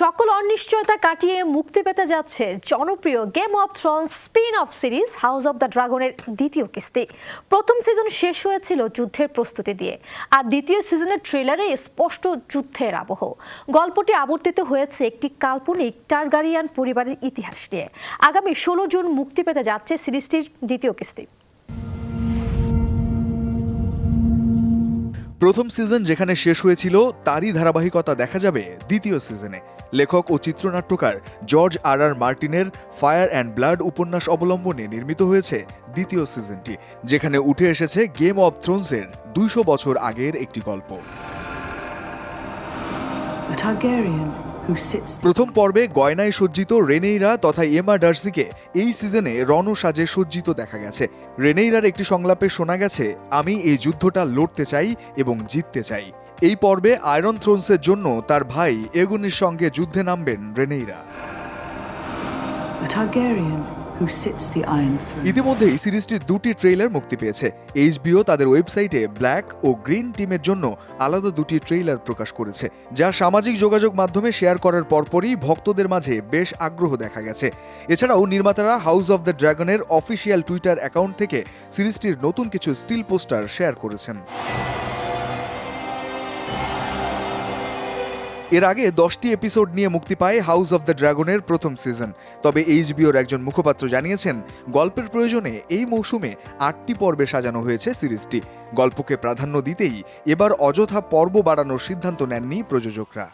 সকল অনিশ্চয়তা কাটিয়ে মুক্তি পেতে যাচ্ছে জনপ্রিয় Game of Throne spin off series House of the ড্রাগনের দ্বিতীয় কিস্তি। প্রথম সিজন শেষ হয়েছিল যুদ্ধের প্রস্তুতি দিয়ে, আর দ্বিতীয় সিজনের ট্রেলারে স্পষ্ট যুদ্ধের আবহ। গল্পটি আবর্তিত হয়েছে একটি কাল্পনিক টার্গারিয়ান পরিবারের ইতিহাস নিয়ে। আগামী ষোলো জুন মুক্তি পেতে যাচ্ছে সিরিজটির দ্বিতীয় কিস্তি। প্রথম সিজন যেখানে শেষ হয়েছিল, তারই ধারাবাহিকতা দেখা যাবে দ্বিতীয় সিজনে লেখক ও চিত্রনাট্যকার জর্জ আর আর মার্টিনের ফায়ার অ্যান্ড ব্লাড উপন্যাস অবলম্বনে নির্মিত হয়েছে দ্বিতীয় সিজনটি যেখানে উঠে এসেছে গেম অব থ্রোনসের দুইশো বছর আগের একটি গল্প। প্রথম পর্বে গয়নায় সজ্জিত রেনেইরা তথা এমা ডার্সিকে এই সিজনে রণসাজে সজ্জিত দেখা গেছে। রেনেইরার একটি সংলাপে শোনা গেছে আমি এই যুদ্ধটা লড়তে চাই এবং জিততে চাই। এই পর্বে আয়রন থ্রোনসের জন্য তার ভাই এগুনের সঙ্গে যুদ্ধে নামবেন রেনেইরা। Targaryen Throne. ইতিমধ্যেই সিরিজটির দুটি ট্রেইলার মুক্তি পেয়েছে। এইচবিও তাদের ওয়েবসাইটে ব্ল্যাক ও গ্রিন টিমের জন্য আলাদা দুটি ট্রেইলার প্রকাশ করেছে, যা সামাজিক যোগাযোগ মাধ্যমে শেয়ার করার পরপরই ভক্তদের মাঝে বেশ আগ্রহ দেখা গেছে। এছাড়াও নির্মাতারা হাউস অব দ্য ড্রাগনের অফিসিয়াল টুইটার অ্যাকাউন্ট থেকে সিরিজটির নতুন কিছু স্টিল পোস্টার শেয়ার করেছেন। এর আগে দশটি এপিসোড নিয়ে মুক্তি পায় হাউস অব দ্য ড্রাগনের প্রথম সিজন তবে এইচবিওর একজন মুখপাত্র জানিয়েছেন, গল্পের প্রয়োজনে এই মৌসুমে আটটি পর্বে সাজানো হয়েছে সিরিজটি। গল্পকে প্রাধান্য দিতেই এবার অযথা পর্ব বাড়ানোর সিদ্ধান্ত নেননি প্রযোজকরা।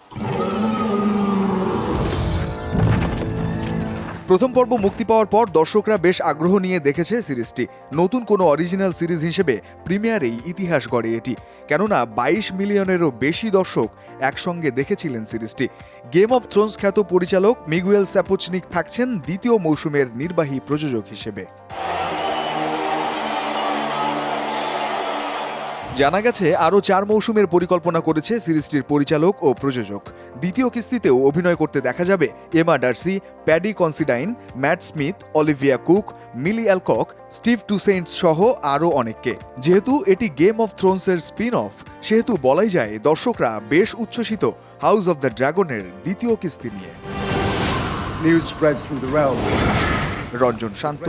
প্রথম পর্ব মুক্তি পাওয়ার পর দর্শকরা বেশ আগ্রহ নিয়ে দেখেছে সিরিজটি। নতুন কোনো অরিজিনাল সিরিজ হিসেবে প্রিমিয়ারেই ইতিহাস গড়ে এটি। কেননা বাইশ মিলিয়নেরও বেশি দর্শক একসঙ্গে দেখেছিলেন সিরিজটি। গেম অব থ্রোনস খ্যাত পরিচালক মিগুয়েল স্যাপোচনিক থাকছেন দ্বিতীয় মৌসুমের নির্বাহী প্রযোজক হিসেবে। জানা গেছে আরও চার মৌসুমের পরিকল্পনা করেছে সিরিজটির পরিচালক ও প্রযোজক দ্বিতীয় কিস্তিতেও অভিনয় করতে দেখা যাবে Emma Darcy Paddy Considine Matt Smith Olivia Cooke Milly Alcock Steve Toussaints সহ আরও অনেককে যেহেতু এটি গেম অফ থ্রোনসের স্পিন অফ সেহেতু বলাই যায় দর্শকরা বেশ উচ্ছ্বসিত হাউস অব দ্য ড্রাগনের দ্বিতীয় কিস্তি নিয়ে News spreads through the realm. Ranjan Shanto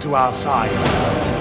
to our side.